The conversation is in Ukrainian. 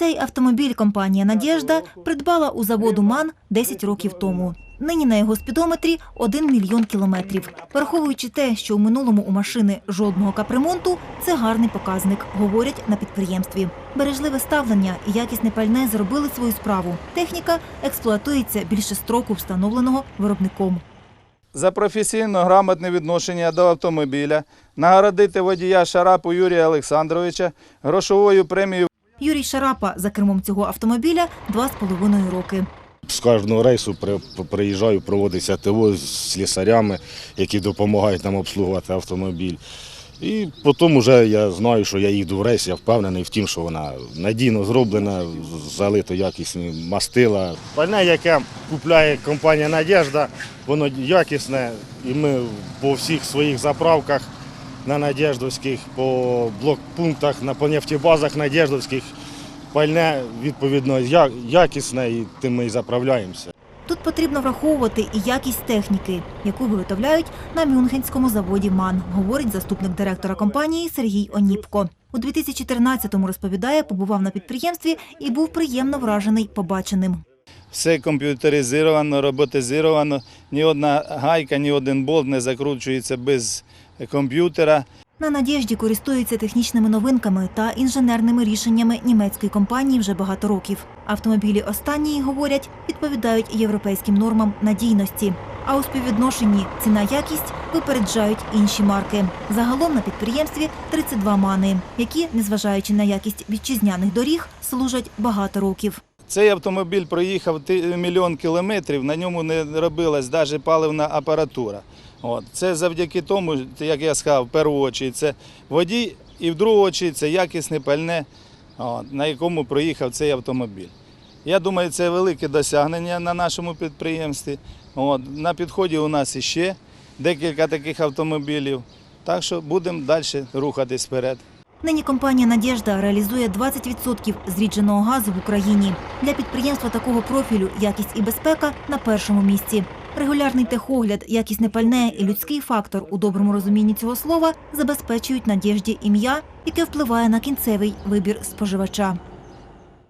Цей автомобіль компанія Надєжда придбала у заводу МАН 10 років тому. Нині на його спідометрі 1 мільйон кілометрів. Враховуючи те, що у минулому у машини жодного капремонту, це гарний показник, говорять на підприємстві. Бережливе ставлення і якісне пальне зробили свою справу. Техніка експлуатується більше строку, встановленого виробником. За професійно грамотне відношення до автомобіля нагородити водія Шарапу Юрія Олександровича грошовою премією Юрій Шарапа за кермом цього автомобіля два з половиною роки. З кожного рейсу приїжджаю, проводиться ТО з слісарями, які допомагають нам обслугувати автомобіль. І потім вже я знаю, що я їду в рейс, я впевнений в тім, що вона надійно зроблена, залито якісні мастила. Пальне, яке купляє компанія Надежда, воно якісне, і ми по всіх своїх заправках на Надеждовських, по блокпунктах, на по нефтебазах Надеждовських пальне відповідно я- якісне, і тим ми і заправляємося. Тут потрібно враховувати і якість техніки, яку виготовляють на Мюнхенському заводі МАН, говорить заступник директора компанії Сергій Оніпко. У 2014-му, розповідає, побував на підприємстві і був приємно вражений побаченим. Все комп'ютеризовано, роботизовано. Ні одна гайка, ні один болт не закручується без комп'ютера. На Надєжді користуються технічними новинками та інженерними рішеннями німецької компанії вже багато років. Автомобілі останньої, говорять, відповідають європейським нормам надійності. А у співвідношенні ціна-якість випереджають інші марки. Загалом на підприємстві 32 мани, які, незважаючи на якість вітчизняних доріг, служать багато років. Цей автомобіль проїхав мільйон кілометрів, на ньому не робилась навіть паливна апаратура. От. Це завдяки тому, як я сказав, в першу очі це водій і в другу очі це якісне пальне, от, на якому проїхав цей автомобіль. Я думаю, це велике досягнення на нашому підприємстві. От. На підході у нас іще декілька таких автомобілів. Так що будемо далі рухатись вперед. Нині компанія Надєжда реалізує 20% зрідженого газу в Україні. Для підприємства такого профілю якість і безпека на першому місці. Регулярний техогляд, якісне пальне і людський фактор у доброму розумінні цього слова забезпечують надіжді ім'я, яке впливає на кінцевий вибір споживача.